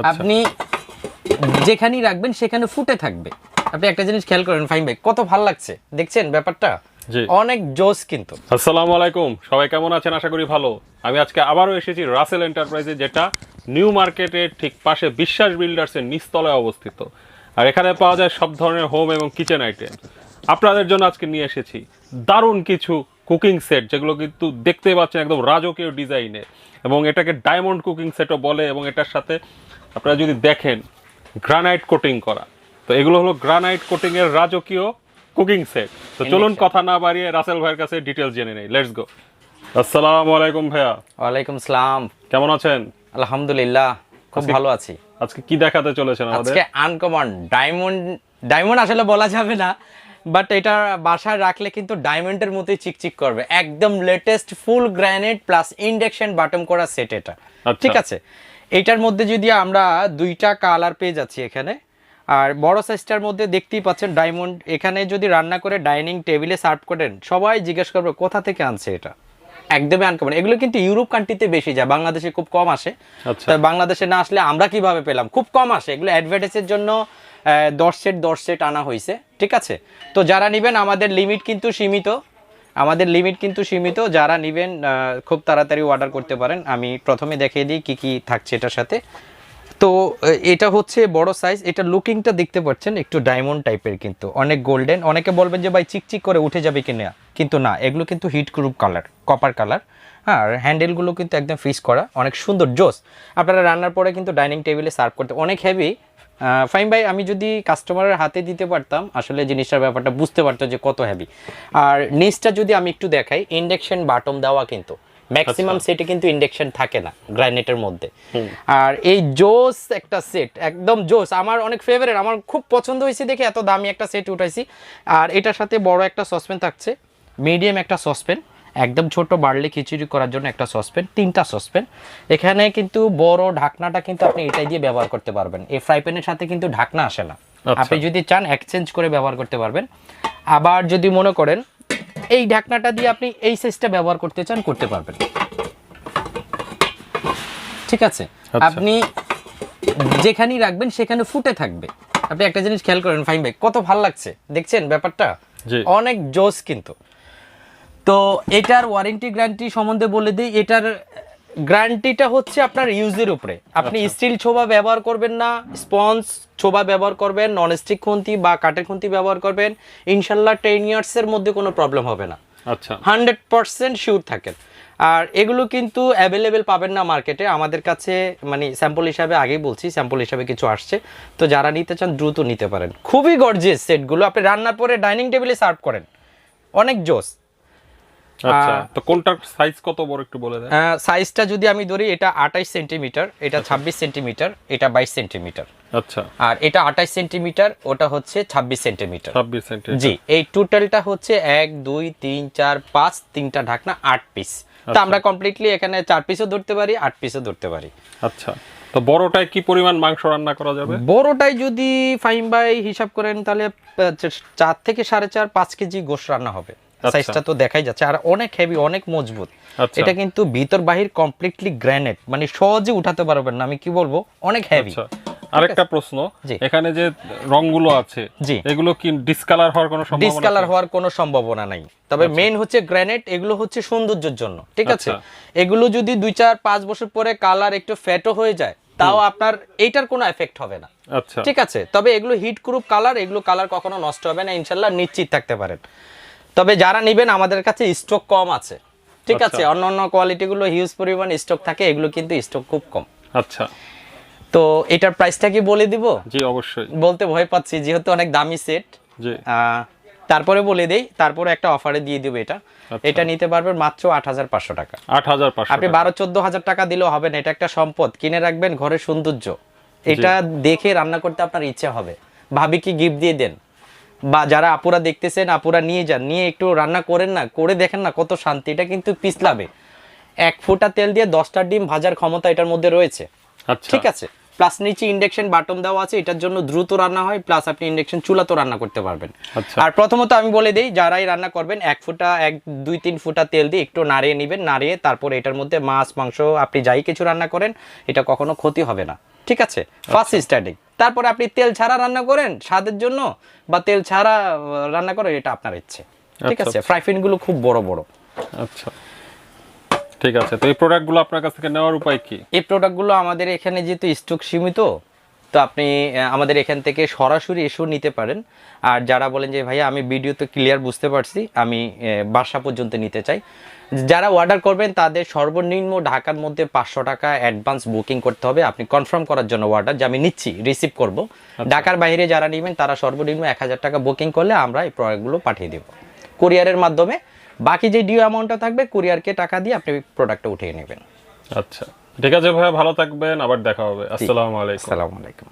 আচ্ছা। আপনি যেখানেই রাখবেন সেখানে ফুটে থাকবে। আপনি একটা জিনিস খেয়াল করেন ফাইন ভাই কত ভালো লাগছে। দেখছেন ব্যাপারটা? অনেক জোস কিন্তু। আসসালামু আলাইকুম। সবাই কেমন আছেন? আশা করি ভালো। আমি আজকে আবারও এসেছি রাসেল এন্টারপ্রাইজে যেটা নিউ মার্কেটের ঠিক পাশে বিশ্বাস বিল্ডার্সের নিচতলায় অবস্থিত। আর এখানে পাওয়া যায় সব ধরনের হোম এবং কিচেন আইটেম। আপনাদের জন্য আজকে নিয়ে এসেছি দারুণ কিছু কুকিং সেট যেগুলো কিন্তু দেখতে পাচ্ছেন একদম রাজকীয় ডিজাইনে এবং এটাকে ডায়মন্ড কুকিং সেটও বলে এবং এটার সাথে আপনারা যদি দেখেন গ্রানাইট কোটিং করা তো এগুলো হলো গ্রানাইট কোটিং এর রাজকীয় কুকিং সেট তো চলুন কথা না বাড়িয়ে রাসেল ভাইয়ের কাছে ডিটেলস জেনে নেই। লেটস গো আসসালামু আলাইকুম ভাইয়া। ওয়ালাইকুম সালাম। কেমন আছেন? আলহামদুলিল্লাহ খুব ভালো আছি। আজকে কি দেখাতে চলেছেন আমাদের? আজকে আনকমন ডায়মন্ড ডায়মন্ড আসলে বলা যাবে না বাট এটা বাসায় রাখলে কিন্তু ডায়মন্ডের মতোই চিকচিক করবে। একদম latest full granite plus induction bottom করা সেট এটা। আচ্ছা। ঠিক আছে? এইটার মধ্যে যদি আমরা দুইটা কালার পেয়ে যাচ্ছি এখানে আর বড় সাইজটার মধ্যে দেখতেই পাচ্ছেন ডায়মন্ড এখানে যদি রান্না করে ডাইনিং টেবিলে সার্ভ করেন সবাই জিজ্ঞেস করবে কোথা থেকে আনছে এটা? একদমই আনকমন এগুলো কিন্তু ইউরোপ কান্ট্রিতে বেশি যায় বাংলাদেশে খুব কম আসে। আচ্ছা। বাংলাদেশে না আসলে আমরা কীভাবে পেলাম? খুব কম আসে। এগুলো অ্যাডভার্টাইজের জন্য দশ সেট দশ সেট আনা হয়েছে ঠিক আছে? তো যারা নেবেন আমাদের লিমিট কিন্তু সীমিত। আমাদের লিমিট কিন্তু সীমিত, যারা নেবেন খুব তাড়াতাড়ি অর্ডার করতে পারেন। আমি প্রথমে দেখিয়ে দিই কি কি থাকছে এটার সাথে। তো এটা হচ্ছে বড় সাইজ এটা লুকিংটা দেখতে পাচ্ছেন, একটু ডায়মন্ড টাইপের কিন্তু। অনেক গোল্ডেন অনেকে বলবেন যে, ভাই, চিকচিক করে উঠে যাবে কিনা? কিন্তু না, এগুলো কিন্তু heat proof colour copper colour আর হ্যান্ডেলগুলো কিন্তু একদম ফিস করা, অনেক সুন্দর, জোস। আপনারা রান্নার পরে কিন্তু ডাইনিং টেবিলে সার্ভ করতে, অনেক হেভি ফাইন ভাই আমি যদি কাস্টমারের হাতে দিতে পারতাম আসলে জিনিসটার ব্যাপারটা বুঝতে পারতো যে কত হেভি আর নিচটা যদি আমি একটু দেখাই ইন্ডাকশন বাটম দেওয়া কিন্তু। ম্যাক্সিমাম সেটে কিন্তু ইন্ডাকশন থাকে না গ্রাইনেটের মধ্যে। আর এই জোস একটা সেট একদম জোস। আমার অনেক ফেভারিট আমার খুব পছন্দ হয়েছে দেখে এত দামি একটা সেট উঠাইছি। আর এটার সাথে বড় একটা সসপ্যান থাকছে মিডিয়াম একটা সসপ্যান একদম ছোট বাড়লে খিচুড়ি করার জন্য একটা সসপ্যান তিনটা সসপ্যান। এখানে কিন্তু বড় ঢাকনাটা কিন্তু আপনি এটাই দিয়ে ব্যবহার করতে পারবেন। এই ফ্রাই প্যানের সাথে কিন্তু ঢাকনা আসে না। আচ্ছা। আপনি যদি চান এক্সচেঞ্জ করে ব্যবহার করতে পারবেন। আবার যদি মনে করেন এই ঢাকনাটা দিয়ে আপনি এই সাইজটা ব্যবহার করতে চান করতে পারবেন। ঠিক আছে? আচ্ছা। আপনি যেখানেই রাখবেন সেখানে ফুটে থাকবে। আপনি একটা জিনিস খেয়াল করেন ফাইন ভাই কত ভালো লাগছে। দেখছেন ব্যাপারটা? অনেক জোস কিন্তু। তো এটার ওয়ারেন্টি গ্যারান্টি সম্বন্ধে বলে দিই এটার গ্যারান্টিটা হচ্ছে আপনার ইউজের উপরে। আপনি আচ্ছা। স্টিল ছোবা ব্যবহার করবেন না স্পঞ্জ ছোবা ব্যবহার করবেন নন স্টিক খুন্তি বা কাঠের খুন্তি ব্যবহার করবেন ইনশাল্লাহ টেন ইয়ার্সের মধ্যে কোনো প্রবলেম হবে না। আচ্ছা। হান্ড্রেড পার্সেন্ট শিওর থাকেন। আর এগুলো কিন্তু অ্যাভেলেবেল পাবেন না মার্কেটে আমাদের কাছে মানে স্যাম্পল হিসাবে আগেই বলছি স্যাম্পল হিসাবে কিছু আসছে। তো যারা নিতে চান দ্রুত নিতে পারেন। খুবই গর্জিয়াস সেটগুলো আপনি রান্নার পরে ডাইনিং টেবিলে সার্ভ করেন। অনেক জোস। আচ্ছা তো কোনটার সাইজ কত বড় একটু বলে দেন? সাইজটা যদি আমি ধরি এটা এটা সেন্টিমিটার এটা আচ্ছা। আর এটা আঠাইশ সেন্টিমিটার ওটা হচ্ছে ছাব্বিশ সেন্টিমিটার। ছাব্বিশ সেন্টিমিটার। জি এই টোটালটা হচ্ছে এক দুই তিন চার পাঁচ তিনটা ঢাকনা আট পিস তো আচ্ছা। আমরা কমপ্লিটলি এখানে চার পিসও ধরতে পারি আট পিসও ধরতে পারি। আচ্ছা তো বড়টায় কি পরিমাণ মাংস রান্না করা যাবে? যদি ফাইম বাই হিসাব করেন তাহলে চার থেকে সাড়ে চার পাঁচ কেজি গোশ রান্না হবে। আচ্ছা। সাইজটা তো দেখাই যাচ্ছে। আর অনেক হেভি অনেক মজবুত। আচ্ছা। এটা কিন্তু ভিতর বাহির কমপ্লিটলি গ্রানাইট মানে সহজে উঠাতে পারবেন না আমি কি বলব? অনেক হেভি আচ্ছা। আরেকটা প্রশ্ন। এখানে যে রংগুলো আছে এগুলো কি ডিসকালার হওয়ার কোনো সম্ভাবনা ডিসকালার হওয়ার কোনো সম্ভাবনা নাই। তবে মেইন হচ্ছে গ্রানাইট এগুলো হচ্ছে সৌন্দর্যের জন্য। ঠিক আছে? আচ্ছা। এগুলো যদি দুই চার পাঁচ বছর পরে কালার একটু ফ্যাটও হয়ে যায় তাও আপনার এইটার কোনো এফেক্ট হবে না। আচ্ছা। ঠিক আছে? তবে এগুলো হিট প্রুফ কালার এগুলো কালার কখনো নষ্ট হবে না ইনশাল্লাহ নিশ্চিত থাকতে পারেন। তবে যারা নেবেন আমাদের কাছে স্টক কম আছে। ঠিক আচ্ছা। আছে অন্য অন্য কোয়ালিটিগুলো হিউজ পরিমাণ স্টক থাকে এগুলো কিন্তু স্টক খুব কম। আচ্ছা। তো এটার প্রাইসটা কি বলে দিব? জি অবশ্যই। বলতে ভয় পাচ্ছি যেহেতু অনেক দামি সেট জি। তারপরে বলে দেই তারপরে একটা অফারে দিয়ে দেবো এটা। আচ্ছা। এটা নিতে পারবেন মাত্র আট হাজার পাঁচশো টাকা। আট হাজার পাঁচশো আপনি বারো চোদ্দ হাজার টাকা দিলেও হবে না এটা একটা সম্পদ। কিনে রাখবেন ঘরের সৌন্দর্য। এটা দেখে রান্না করতে আপনার ইচ্ছে হবে। ভাবি কি গিফট দিয়ে দেন? বা যারা আপুরা দেখতেছেন আপুরা নিয়ে যান নিয়ে একটু রান্না করেন না করে দেখেন না কত শান্তি এটা কিন্তু পিছলাবে। এক ফোঁটা তেল দিয়ে দশটা ডিম ভাজার ক্ষমতা এটার মধ্যে রয়েছে। আচ্ছা। ঠিক আছে? প্লাস নিচে ইন্ডাকশন বাটন দেওয়া আছে এটার জন্য দ্রুত রান্না হয় প্লাস আপনি ইন্ডাকশন চুলাতেও রান্না করতে পারবেন। আচ্ছা। আর প্রথমত আমি বলে দিই যারাই রান্না করবেন এক ফুটা এক দুই তিন ফুটা তেল দিয়ে একটু নাড়িয়ে নেবেন নাড়িয়ে তারপর এটার মধ্যে মাছ মাংস আপনি যাই কিছু রান্না করেন এটা কখনো ক্ষতি হবে না। ঠিক আছে? ফার্স্ট স্টার্টিং তারপরে আপনি তেল ছাড়া রান্না করেন স্বাদের জন্য বা তেল ছাড়া রান্না করেন এটা আপনার ইচ্ছে। ঠিক আচ্ছা, আছে? ফ্রাই প্যানগুলো খুব বড় বড়। আচ্ছা। ঠিক আছে তো এই প্রোডাক্টগুলো আপনার কাছ থেকে নেওয়ার উপায় কি? এই প্রোডাক্টগুলো আমাদের এখানে যেহেতু স্টক সীমিত তো আপনি আমাদের এখান থেকে সরাসরি এসেও নিতে পারেন। আর যারা বলেন যে ভাইয়া আমি ভিডিও তো ক্লিয়ার বুঝতে পারছি আমি বাসা পর্যন্ত নিতে চাই। যারা অর্ডার করবেন তাদের সর্বনিম্ন ঢাকার মধ্যে পাঁচশো টাকা অ্যাডভান্স বুকিং করতে হবে। আপনি কনফার্ম করার জন্য অর্ডার যে আমি নিচ্ছি রিসিভ করব। ঢাকার বাইরে যারা নেবেন তারা সর্বনিম্ন এক হাজার টাকা বুকিং করলে আমরা এই প্রোডাক্টগুলো পাঠিয়ে দেবো। কুরিয়ারের মাধ্যমে। বাকি যে ডিউ অ্যামাউন্টটা থাকবে কুরিয়ারকে টাকা দিয়ে আপনি প্রোডাক্টটা উঠিয়ে নেবেন। আচ্ছা। ঠিক আছে ভাইয়া ভালো থাকবেন আবার দেখা হবে। আসসালামু আলাইকুম। আসসালামু আলাইকুম।